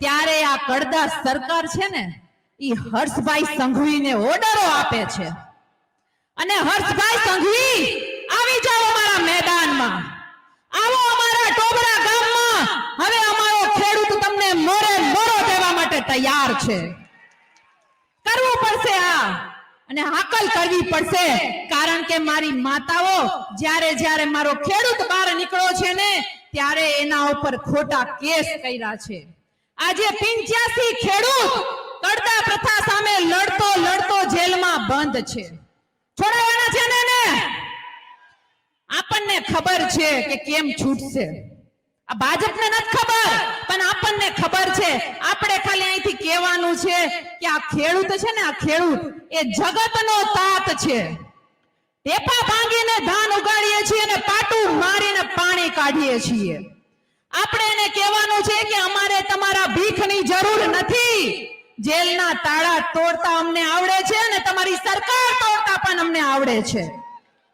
કડદાસ સરકાર છે ને એ હર્ષભાઈ સંઘવીને ઓર્ડરો આપે છે. અને હર્ષભાઈ સંઘવી, આવી જાઓ અમારા મેદાનમાં. આવો અમારા ટોબરા ગામમાં. હવે અમારો ખેડૂત તમને મોરે મોરો દેવા માટે તૈયાર છે. કરવું પડશે આ. અને હાકલ કરવી પડશે. કારણ કે મારી માતાઓ જ્યારે જ્યારે મારો ખેડૂત બહાર નીકળ્યો છે ને, ત્યારે એના ઉપર ખોટા કેસ કર્યા છે. આજે પિંચ્યાસી ખેડૂત કડતા પ્રથા સામે લડતો લડતો જેલમાં બંધ છે. છોડાવાના છે ને એને? આપણને ખબર છે કે કેમ છૂટશે. આ ભાજપને નથી ખબર, પણ આપણને ખબર છે. આપણે ખાલી અહીંથી કહેવાનું છે કે આ ખેડૂત છે ને, આ ખેડૂત એ જગતનો તાત છે. ટેપા ભાંગીને ધાન ઉગાડીએ છીએ અને પાટું મારીને પાણી કાઢીએ છીએ. આપણે એને કહેવાનું છે કે અમારે જરૂર નથી. જેલના તાળા તોડતા અમને આવડે છે અને તમારી સરકાર તોડતા પણ અમને આવડે છે.